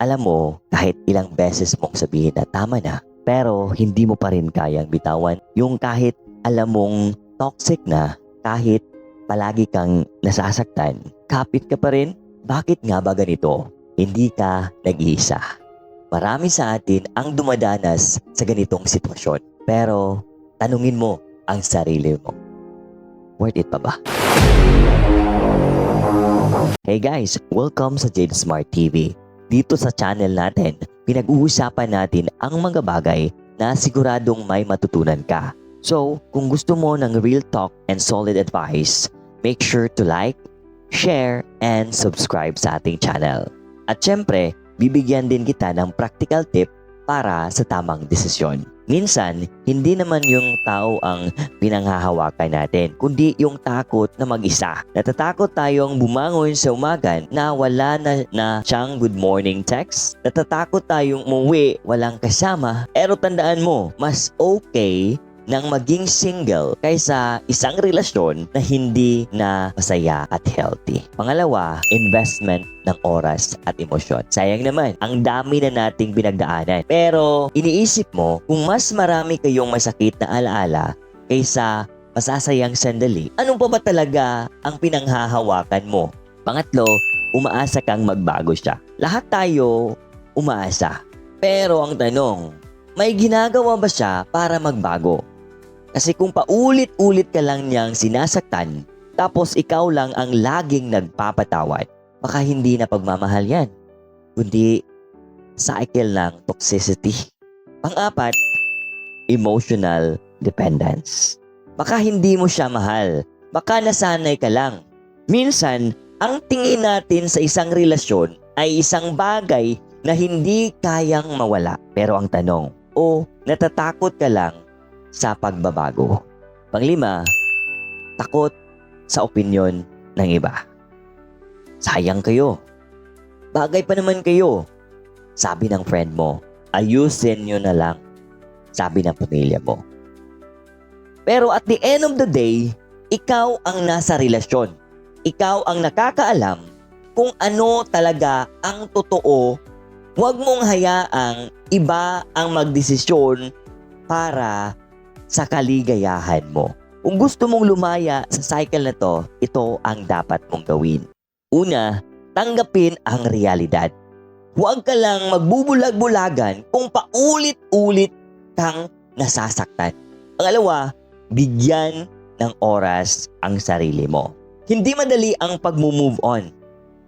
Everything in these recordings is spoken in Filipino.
alam mo kahit ilang beses mong sabihin na tama na, pero hindi mo pa rin kayang bitawan yung kahit alam mong toxic na, kahit palagi kang nasasaktan, kapit ka pa rin? Bakit nga ba ganito? Hindi ka nag-iisa. Marami sa atin ang dumadanas sa ganitong sitwasyon. Pero tanungin mo ang sarili mo. Worth it pa ba? Hey guys, welcome sa Jade Smart TV. Dito sa channel natin, pinag-uusapan natin ang mga bagay na siguradong may matutunan ka. So, kung gusto mo ng real talk and solid advice, make sure to like, share, and subscribe sa ating channel. At syempre, bibigyan din kita ng practical tip para sa tamang desisyon. Minsan, hindi naman yung tao ang pinanghahawakan natin, kundi yung takot na mag-isa. Natatakot tayong bumangon sa umaga na wala na, na siyang good morning text. Natatakot tayong umuwi, walang kasama. Pero tandaan mo, mas okay ng maging single kaysa isang relasyon na hindi na masaya at healthy. Pangalawa, investment ng oras at emosyon. Sayang naman, ang dami na nating pinagdaanan. Pero iniisip mo, kung mas marami kayong masakit na alaala kaysa masasayang sandali, anong pa ba talaga ang pinanghahawakan mo? Pangatlo, umaasa kang magbago siya. Lahat tayo umaasa. Pero ang tanong, may ginagawa ba siya para magbago? Kasi kung paulit-ulit ka lang niyang sinasaktan, tapos ikaw lang ang laging nagpapatawad, baka hindi na pagmamahal yan, kundi cycle ng toxicity. Pang-apat, emotional dependence. Baka hindi mo siya mahal, baka nasanay ka lang. Minsan, ang tingin natin sa isang relasyon ay isang bagay na hindi kayang mawala. Pero ang tanong, o natatakot ka lang sa pagbabago. Panglima, takot sa opinyon ng iba. Sayang kayo. Bagay pa naman kayo. Sabi ng friend mo, ayusin nyo na lang. Sabi ng pamilya mo. Pero at the end of the day, ikaw ang nasa relasyon. Ikaw ang nakakaalam kung ano talaga ang totoo. Huwag mong hayaang iba ang magdesisyon para sa kaligayahan mo. Kung gusto mong lumaya sa cycle na to, ito ang dapat mong gawin. Una, tanggapin ang realidad. Huwag ka lang magbubulag-bulagan kung paulit-ulit kang nasasaktan. Pangalawa, bigyan ng oras ang sarili mo. Hindi madali ang pag-move on,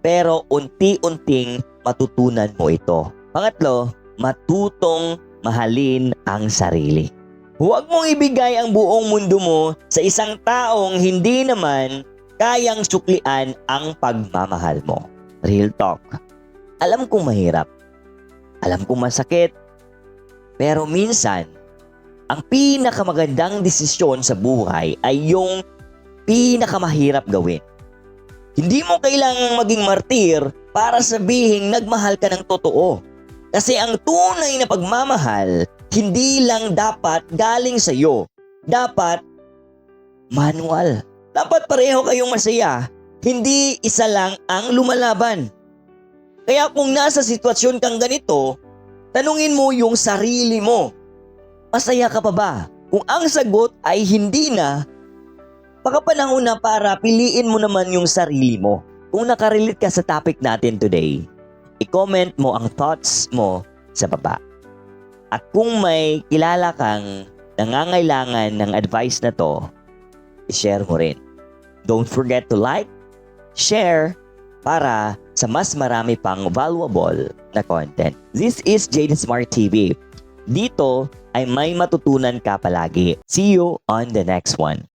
pero unti-unting matutunan mo ito. Pangatlo, matutong mahalin ang sarili. Huwag mong ibigay ang buong mundo mo sa isang taong hindi naman kayang suklian ang pagmamahal mo. Real talk. Alam kong mahirap. Alam kong masakit. Pero minsan, ang pinakamagandang desisyon sa buhay ay yung pinakamahirap gawin. Hindi mo kailangang maging martir para sabihin nagmahal ka ng totoo. Kasi ang tunay na pagmamahal, hindi lang dapat galing sa iyo. Dapat manual. Dapat pareho kayong masaya. Hindi isa lang ang lumalaban. Kaya kung nasa sitwasyon kang ganito, tanungin mo yung sarili mo. Masaya ka pa ba? Kung ang sagot ay hindi na, baka panahon na para piliin mo naman yung sarili mo. Kung nakarelate ka sa topic natin today, i-comment mo ang thoughts mo sa baba. At kung may kilala kang nangangailangan ng advice na to, i-share mo rin. Don't forget to like, share, para sa mas marami pang valuable na content. This is Jaden Smart TV. Dito ay may matutunan ka palagi. See you on the next one.